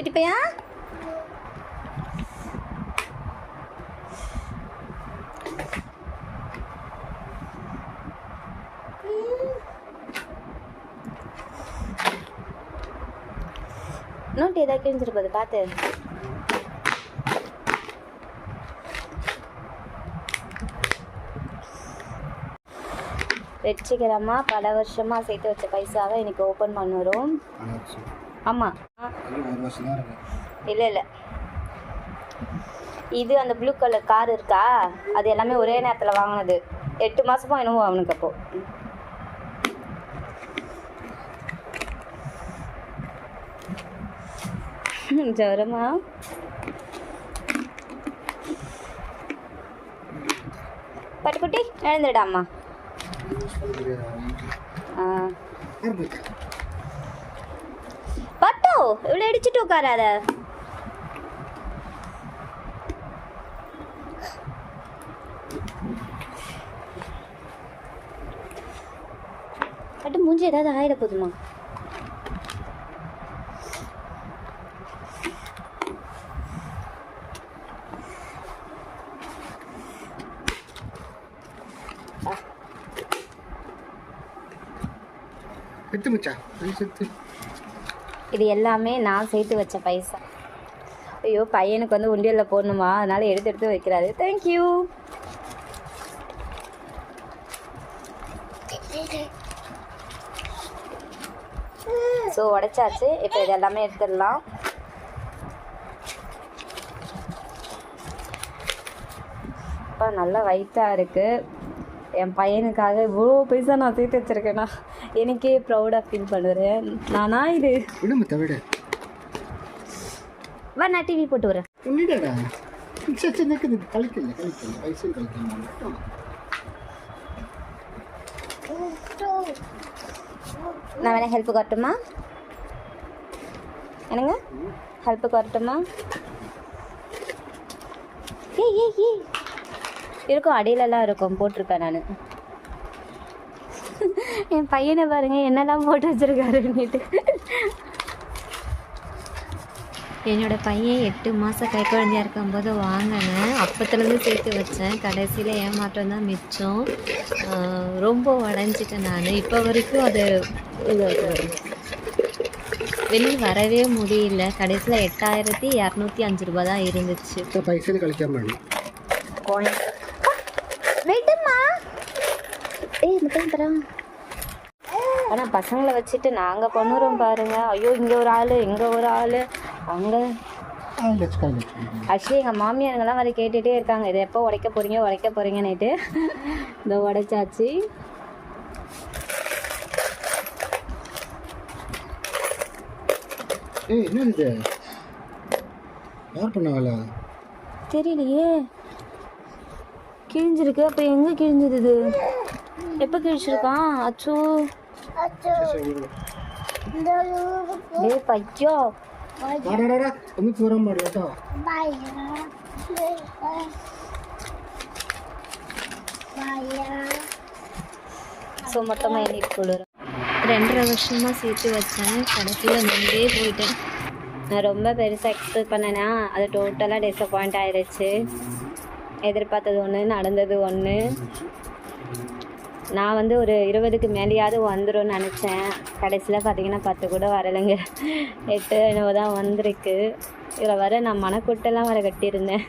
குட்டி பையா நோட்டு ஏதாவது கிழிஞ்சிருப்பது பார்த்து வெற்றிகரமாக பல வருஷமாக சேர்த்து வச்ச பைசாவை இன்றைக்கி ஓப்பன் பண்ணுறோம் ஆமாம் இல்லை இல்லை. இது அந்த ப்ளூ கலர் கார் இருக்கா? அது எல்லாமே ஒரே நேரத்தில் வாங்கினது. எட்டு மாதமும் என்னவோ அவனுக்கு அப்போ. ஜரமா பட்டுக்குட்டி எழுந்துடாமா ஆ. இவ்வளோ அடிச்சுட்டு உட்காராத. பட்டு மூஞ்சி ஏதாவது ஆயிட போதுமா? செத்து மச்சா செத்து. இது எல்லாமே நான் சேர்த்து வச்ச பைசா. ஐயோ பையனுக்கு வந்து உண்டியலில் போடணுமா? அதனால் எடுத்து எடுத்து வைக்கிறாரு. தேங்க்யூ ஸோ உடைச்சாச்சு. இப்போ இது எல்லாமே எடுத்துடலாம். அப்பா நல்லா வயிற்றாக இருக்குது என் பையனுக்காக இவ்வளோ பைசா நான் சேர்த்து வச்சுருக்கேன்னா எனக்கே ப்ரௌடாக ஃபீல் பண்ணுறேன் நானா இது? விடு மத்த விடு. வா நான் டிவி போட்டு வரேன். உன்னிடா சரி சரி நிற்குது கழிக்கல கழிக்கல. வயசு கழிக்கல. நான் வேணா ஹெல்ப் வரட்டுமா என்னங்க? ஹெல்ப்புக்கு வரட்டுமா ஏய் ஏய் ஏய். இருக்கும் அடியிலலாம் இருக்கும். போட்டிருப்பேன் நான். என் பையனை பாருங்க என்னெல்லாம் போட்டு வச்சுருக்காருன்னுட்டு. என்னோட பையன் எட்டு மாதம் கை குழந்தையாக இருக்கும்போது வாங்கினேன். அப்போத்துலேருந்து சேர்த்து வச்சேன். கடைசியில் ஏமாற்றம் தான் மிச்சம். ரொம்ப உடஞ்சிட்டேன் நான். இப்போ வரைக்கும் அது வெளியே வரவே முடியல. கடைசியில் எட்டாயிரத்தி இரநூத்தி அஞ்சு ரூபா தான் இருந்துச்சு. பைசல் கழிக்காம வெயிட்டம்மா ஏய் மட்டும் தரேன். ஆனால் பசங்களை வச்சுட்டு நாங்கள் பண்ணுறோம் பாருங்க. ஐயோ இங்கே ஒரு ஆள் இங்கே ஒரு ஆள். அங்கே ஆக்சுவலி எங்கள் மாமியாருங்கெல்லாம் வரை கேட்டுகிட்டே இருக்காங்க. இதை எப்போ உடைக்க போகிறீங்க உடைக்க போகிறீங்கன்னுட்டு இதை உடைச்சாச்சு. ஏய் என்ன இது யார் பண்ணாங்களா தெரியலையே. கிழிஞ்சிருக்கு. அப்போ எங்கே கிழிஞ்சது இது எப்போ கிழிச்சிருக்கான்? அச்சோ. 내 빠져. 말아라. 언니 ரெண்டரை வருஷமாக சேர்த்து வச்சேன் கடைசியில் நின்றே போயிட்டேன் நான் ரொம்ப பெருசாக எக்ஸ்பெக்ட் பண்ணேன்னா அது டோட்டலாக டிசப்பாயிண்ட் ஆயிடுச்சு எதிர்பார்த்தது ஒன்று நடந்தது ஒன்று நான் வந்து ஒரு இருபதுக்கு மேலேயாவது வந்துரும்னு நினச்சேன். கடைசியில் பார்த்தீங்கன்னா பத்து கூட வரலைங்க. எட்டு என்னவோ தான் வந்திருக்கு. இதில் வர நான் மனக்கொட்டெல்லாம் வர கட்டியிருந்தேன்.